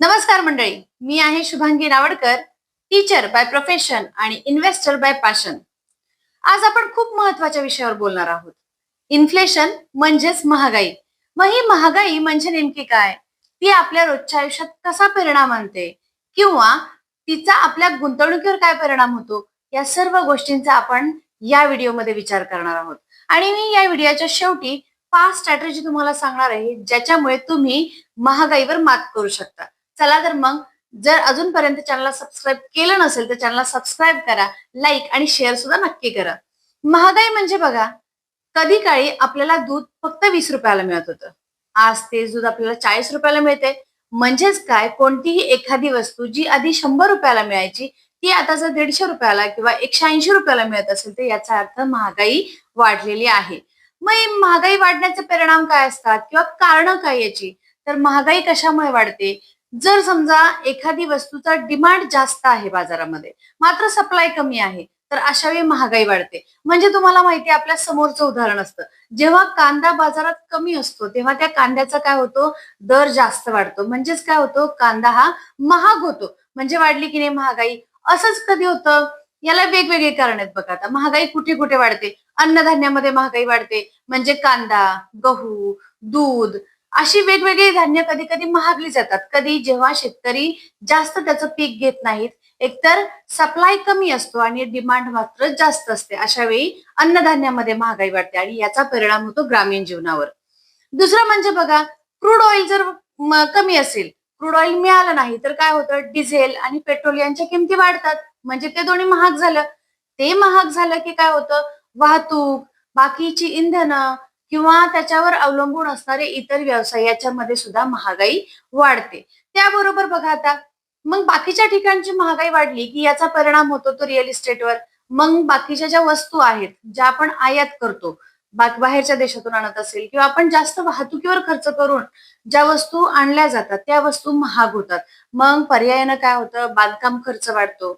नमस्कार मंडळी मी आहे Shubhangi Navadkar teacher by profession आणि इन्व्हेस्टर बाय पॅशन आज आपण खूप महत्त्वाच्या विषयावर बोलणार आहोत. इन्फ्लेशन म्हणजेच महागाई. मग ही महागाई म्हणजे नेमकी काय? ती आपल्या रोजच्या आयुष्यात कसा परिणाम आणते? किंवा तिचा आपल्या गुंतवणुकीवर काय परिणाम होतो? या सर्व गोष्टींचा आपण या व्हिडिओमध्ये विचार करणार आहोत. आणि मी या व्हिडिओच्या शेवटी पाच स्ट्रॅटेजी तुम्हाला सांगणार आहे ज्याच्यामुळे तुम्ही महागाईवर मात करू शकता. चला तर मग जर अजूनपर्यंत चॅनलला सबस्क्राईब केलं नसेल तर चॅनलला सबस्क्राईब करा लाईक आणि शेअर सुद्धा नक्की करा. महागाई म्हणजे बघा कधी काळी आपल्याला दूध फक्त वीस रुपयाला मिळत होतं. आज तेच दूध आपल्याला चाळीस रुपयाला मिळते. म्हणजेच काय कोणतीही एखादी वस्तू जी आधी शंभर रुपयाला मिळायची ती आता जर दीडशे रुपयाला किंवा एकशे ऐंशी रुपयाला मिळत असेल तर याचा अर्थ महागाई वाढलेली आहे. मग महागाई वाढण्याचे परिणाम काय असतात किंवा कारण काय याची? तर महागाई कशामुळे वाढते? जर समजा एखादी वस्तूचा डिमांड जास्त आहे बाजारामध्ये मात्र सप्लाय कमी आहे तर अशा वेळी महागाई वाढते. म्हणजे तुम्हाला माहिती आपल्या समोरचं उदाहरण असतं. जेव्हा कांदा बाजारात कमी असतो तेव्हा त्या कांद्याचा काय होतो? दर जास्त वाढतो. म्हणजेच काय होतो? कांदा हा महाग होतो. म्हणजे वाढली की नाही महागाई? असंच कधी होतं? याला वेगवेगळे कारण आहेत बघा आता. महागाई कुठे कुठे वाढते? अन्नधान्यामध्ये महागाई वाढते. म्हणजे कांदा गहू दूध अशी वेगवेगळी धान्य कधी कधी महागली जातात. कधी जेव्हा शेतकरी जास्त त्याचं पीक घेत नाहीत एकतर सप्लाय कमी असतो आणि डिमांड मात्र जास्त असते. अशा वेळी अन्नधान्यामध्ये महागाई वाढते आणि याचा परिणाम होतो ग्रामीण जीवनावर. दुसरं म्हणजे बघा क्रूड ऑइल जर कमी असेल क्रूड ऑइल मिळालं नाही तर काय होतं? डिझेल आणि पेट्रोल यांच्या किमती वाढतात. म्हणजे ते दोन्ही महाग झालं. ते महाग झालं की काय होतं? वाहतूक बाकीची इंधनं किंवा त्याच्यावर अवलंबून असणारे इतर व्यवसाय याच्यामध्ये सुद्धा महागाई वाढते. त्याबरोबर बघा आता मग बाकीच्या ठिकाणची महागाई वाढली की याचा परिणाम होतो तो रिअल इस्टेटवर मग बाकीच्या ज्या वस्तू आहेत ज्या आपण आयात करतो बाहेरच्या देशातून आणत असेल किंवा आपण जास्त वाहतुकीवर खर्च करून ज्या वस्तू आणल्या जातात त्या वस्तू महाग होतात. मग पर्यायानं काय होतं? बांधकाम खर्च वाढतो.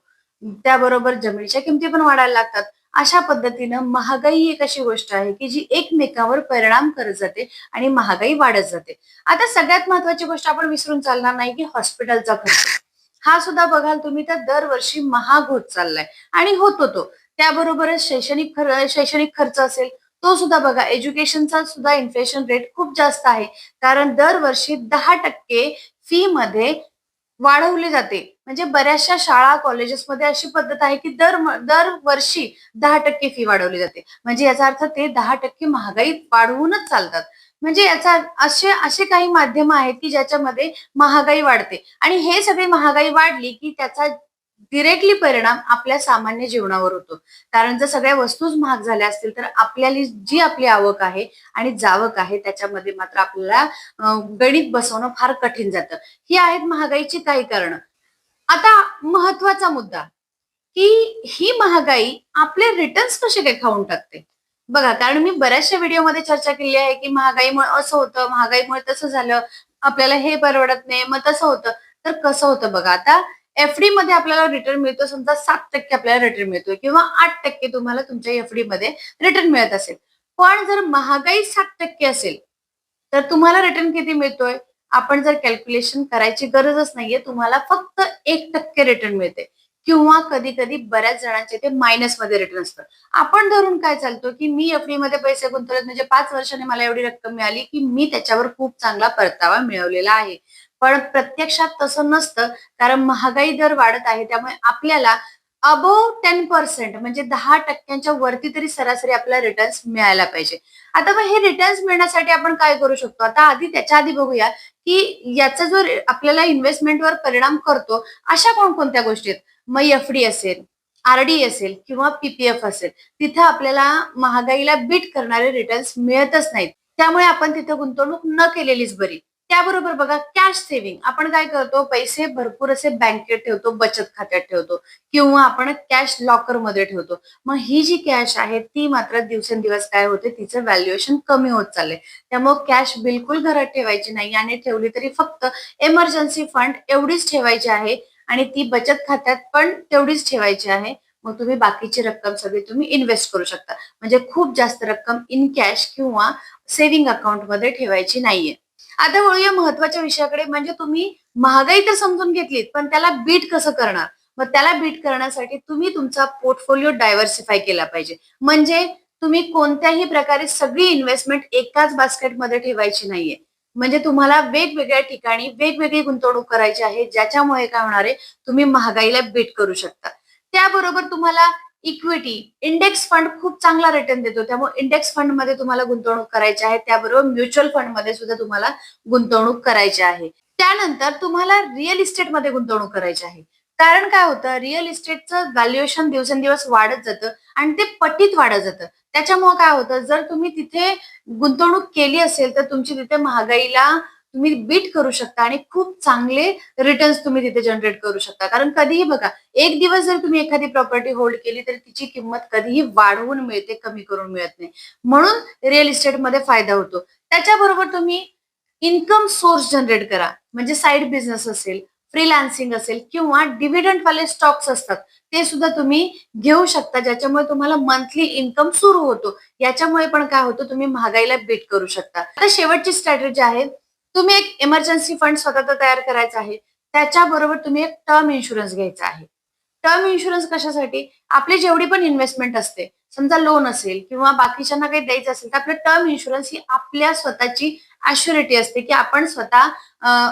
त्याबरोबर जमिनीच्या किमती पण वाढायला लागतात. अशा पद्धतीनं महागाई ही एक अशी गोष्ट आहे की जी एकमेकावर परिणाम करत जाते आणि महागाई वाढत जाते. आता सगळ्यात महत्वाची गोष्ट आपण विसरून चालणार नाही की हॉस्पिटलचा खर्च. हा सुद्धा बघाल तुम्ही तर दरवर्षी महाग होत चाललाय आणि होतो तो त्याबरोबरच शैक्षणिक खर शैक्षणिक खर्च असेल तो सुद्धा बघा. एज्युकेशनचा सुद्धा इन्फ्लेशन रेट खूप जास्त आहे. कारण दरवर्षी दहा टक्के फी मध्ये वाढवली जाते. म्हणजे बऱ्याचशा शाळा कॉलेजेसमध्ये अशी पद्धत आहे की दर दरवर्षी दहा टक्के फी वाढवली जाते. म्हणजे याचा अर्थ ते दहा टक्के महागाई वाढवूनच चालतात. म्हणजे याचा असे असे काही माध्यम आहेत की ज्याच्यामध्ये महागाई वाढते. आणि हे सगळी महागाई वाढली की त्याचा डिरेक्टली परिणाम आपल्या सामान्य जीवनावर होतो. कारण जर सगळ्या वस्तूच महाग झाल्या असतील तर आपल्याला जी आपली आवक आहे आणि जावक आहे त्याच्यामध्ये मात्र आपल्याला गणित बसवणं फार कठीण जातं. ही आहेत महागाईची काही कारण. आता महत्त्वाचा मुद्दा की ही महागाई आपले रिटर्न्स कसे काय खाऊन टाकते? बघा कारण मी बऱ्याचशा व्हिडिओमध्ये चर्चा केली आहे की महागाईमुळे असं होतं महागाईमुळे तसं झालं आपल्याला हे परवडत नाही मग तसं होतं. तर कसं होतं बघा आता एफडी मध्ये आपल्याला रिटर्न मिळतो समजा सात टक्के आपल्याला रिटर्न मिळतोय किंवा आठ टक्के तुम्हाला तुमच्या एफडी मध्ये रिटर्न मिळत असेल. पण जर महागाई सात टक्के असेल तर तुम्हाला रिटर्न किती मिळतोय? आपण जर कॅल्क्युलेशन करायची गरजच नाहीये तुम्हाला फक्त एक टक्के रिटर्न मिळते. किंवा कधी कधी बऱ्याच जणांचे ते मायनसमध्ये रिटर्न असतं. आपण धरून काय चालतो की मी एफडी मध्ये पैसे गुंतवले म्हणजे पाच वर्षाने मला एवढी रक्कम मिळाली की मी त्याच्यावर खूप चांगला परतावा मिळवलेला आहे. पण प्रत्यक्षात तसं नसतं कारण महागाई दर वाढत आहे. त्यामुळे आपल्याला अबोव टेन पर्सेंट म्हणजे दहा टक्क्यांच्या वरती तरी सरासरी आपल्याला रिटर्न्स मिळायला पाहिजे. आता मग हे रिटर्न्स मिळण्यासाठी आपण काय करू शकतो? आता आधी त्याच्या आधी बघूया की याचा जो आपल्याला इन्व्हेस्टमेंटवर परिणाम करतो अशा कोणकोणत्या गोष्टी आहेत? मग एफडी असेल आरडी असेल किंवा पीपीएफ असेल तिथे आपल्याला महागाईला बीट करणारे रिटर्न्स मिळतच नाहीत. त्यामुळे आपण तिथे गुंतवणूक न केलेलीच बरी. त्याबरोबर बघा कॅश सेव्हिंग आपण काय करतो पैसे भरपूर असे बँकेत ठेवतो बचत खात्यात ठेवतो किंवा आपण कॅश लॉकरमध्ये ठेवतो. मग ही जी कॅश आहे ती मात्र दिवसेंदिवस काय होते तिचं व्हॅल्युएशन कमी होत चाललंय. त्यामुळे कॅश बिलकुल घरात ठेवायची नाही आणि ठेवली तरी फक्त एमर्जन्सी फंड एवढीच ठेवायची आहे आणि ती बचत खात्यात पण तेवढीच ठेवायची आहे. मग तुम्ही बाकीची रक्कम सगळी तुम्ही इन्व्हेस्ट करू शकता. म्हणजे खूप जास्त रक्कम इन कॅश किंवा सेव्हिंग अकाउंटमध्ये ठेवायची नाहीये. आता वळूया महत्त्वाच्या विषयाकडे. म्हणजे तुम्ही महागाई तर समजून घेतलीत पण त्याला बीट कसं करणार? मग त्याला बीट करण्यासाठी तुम्ही तुमचा पोर्टफोलिओ डायव्हर्सिफाय केला पाहिजे. म्हणजे तुम्ही कोणत्याही प्रकारे सगळी इन्व्हेस्टमेंट एकाच बास्केटमध्ये ठेवायची नाहीये. म्हणजे तुम्हाला वेगवेगळ्या ठिकाणी वेगवेगळी गुंतवणूक करायची आहे ज्याच्यामुळे काय होणार आहे? तुम्ही महागाईला बीट करू शकता. त्याबरोबर तुम्हाला इक्विटी इंडेक्स फंड खूप चांगला रिटर्न देतो. त्यामुळे इंडेक्स फंडमध्ये तुम्हाला गुंतवणूक करायची आहे. त्याबरोबर म्युच्युअल फंडमध्ये सुद्धा तुम्हाला गुंतवणूक करायची आहे. त्यानंतर तुम्हाला रिअल इस्टेटमध्ये गुंतवणूक करायची आहे. कारण काय होतं? रिअल इस्टेटचं व्हॅल्युएशन दिवसेंदिवस वाढत जातं आणि ते पटीत वाढत जातं. त्याच्यामुळे काय होतं? जर तुम्ही तिथे गुंतवणूक केली असेल तर तुमची तिथे महागाईला तुम्ही बीट करू शकता आणि खूप चांगले रिटर्न्स तुम्ही तिथे जनरेट करू शकता. कारण कधीही बघा एक दिवस जर तुम्ही एखादी प्रॉपर्टी होल्ड केली तर तिची किंमत कधीही वाढवून मिळते कमी करून मिळत नाही. म्हणून रिअल इस्टेटमध्ये फायदा होतो. त्याच्याबरोबर तुम्ही इन्कम सोर्स जनरेट करा. म्हणजे साईड बिझनेस असेल फ्रीलान्सिंग असेल किंवा डिव्हिडंट वाले स्टॉक्स असतात ते सुद्धा तुम्ही घेऊ शकता ज्याच्यामुळे तुम्हाला मंथली इन्कम सुरू होतो. याच्यामुळे पण काय होतं तुम्ही महागाईला बीट करू शकता. आता शेवटची स्ट्रॅटेजी आहे तुम्ही एक इमर्जन्सी फंड स्वतःचा तयार करायचा आहे. त्याच्याबरोबर तुम्ही एक टर्म इन्शुरन्स घ्यायचा आहे. टर्म इन्शुरन्स कशासाठी? आपली जेवढी पण इन्व्हेस्टमेंट असते समजा लोन असेल किंवा बाकीच्यांना काही द्यायचं असेल तर आपलं टर्म इन्शुरन्स ही आपल्या स्वतःची ऍश्युरिटी असते की आपण स्वतः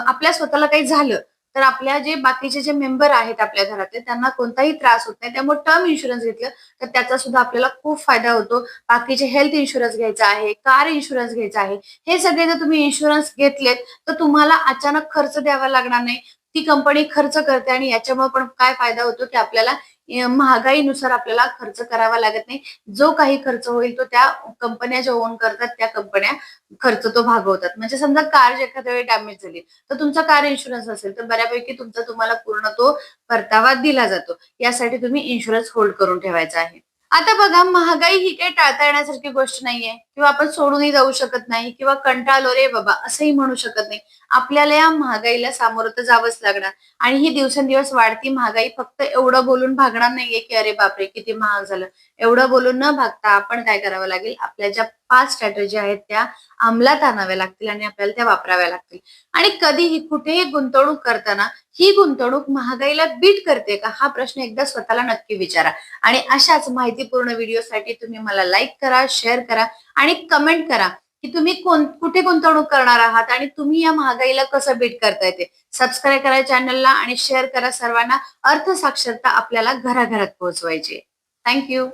आपल्या स्वतःला काही झालं तर आपल्या जे बाकीचे जे मेंबर आहेत आपल्या घरातले त्यांना कोणताही त्रास होत नाही. त्यामुळे टर्म इन्शुरन्स घेतलं तर त्याचा सुद्धा आपल्याला खूप फायदा होतो. बाकीचे हेल्थ इन्शुरन्स घ्यायचा आहे कार इन्शुरन्स घ्यायचा आहे. हे सगळे जर तुम्ही इन्शुरन्स घेतलेत तर तुम्हाला अचानक खर्च द्यावा लागणार नाही. ती कंपनी खर्च करते आणि याच्यामुळे पण काय फायदा होतो की आपल्याला महागाईनुसार आपल्याला खर्च करावा लागत नाही. जो काही खर्च होईल तो त्या कंपन्या ज्या ओन करतात त्या कंपन्या खर्च तो भागवतात. म्हणजे समजा कार एखाद्या वेळी डॅमेज झाली तर तुमचा कार इन्शुरन्स असेल तर बऱ्यापैकी तुमचा तुम्हाला पूर्ण तो परतावा दिला जातो. यासाठी तुम्ही इन्शुरन्स होल्ड करून ठेवायचा आहे. आता बघा महागाई ही काही टाळता येण्यासारखी गोष्ट नाहीये. किंवा आपण सोडूनही जाऊ शकत नाही किंवा कंटाळलो रे बाबा असंही म्हणू शकत नाही. आपल्याला या महागाईला सामोरं तर जावंच लागणार. आणि ही दिवसेंदिवस वाढती महागाई फक्त एवढं बोलून भागणार नाहीये की अरे बापरे किती महाग झालं. एवढं बोलून न भागता आपण काय करावं लागेल? आपल्या ज्या पाच स्ट्रॅटेजी आहेत त्या अंमलात आणाव्या लागतील आणि आपल्याला त्या वापराव्या लागतील. आणि कधीही कुठेही गुंतवणूक करताना ही गुंतवणूक महागाईला बीट करते का? हा प्रश्न एकदा स्वतःला नक्की विचारा. आणि अशाच माहितीपूर्ण व्हिडिओसाठी तुम्ही मला लाईक करा शेअर करा आणि कमेंट करा की तुम्ही कोण कुठे गुंतवणूक करणार आहात आणि तुम्ही या महागाईला कसं बीट करता येते सबस्क्राईब करा चॅनलला आणि शेअर करा सर्वांना. अर्थ साक्षरता आपल्याला घराघरात पोहोचवायची थँक्यू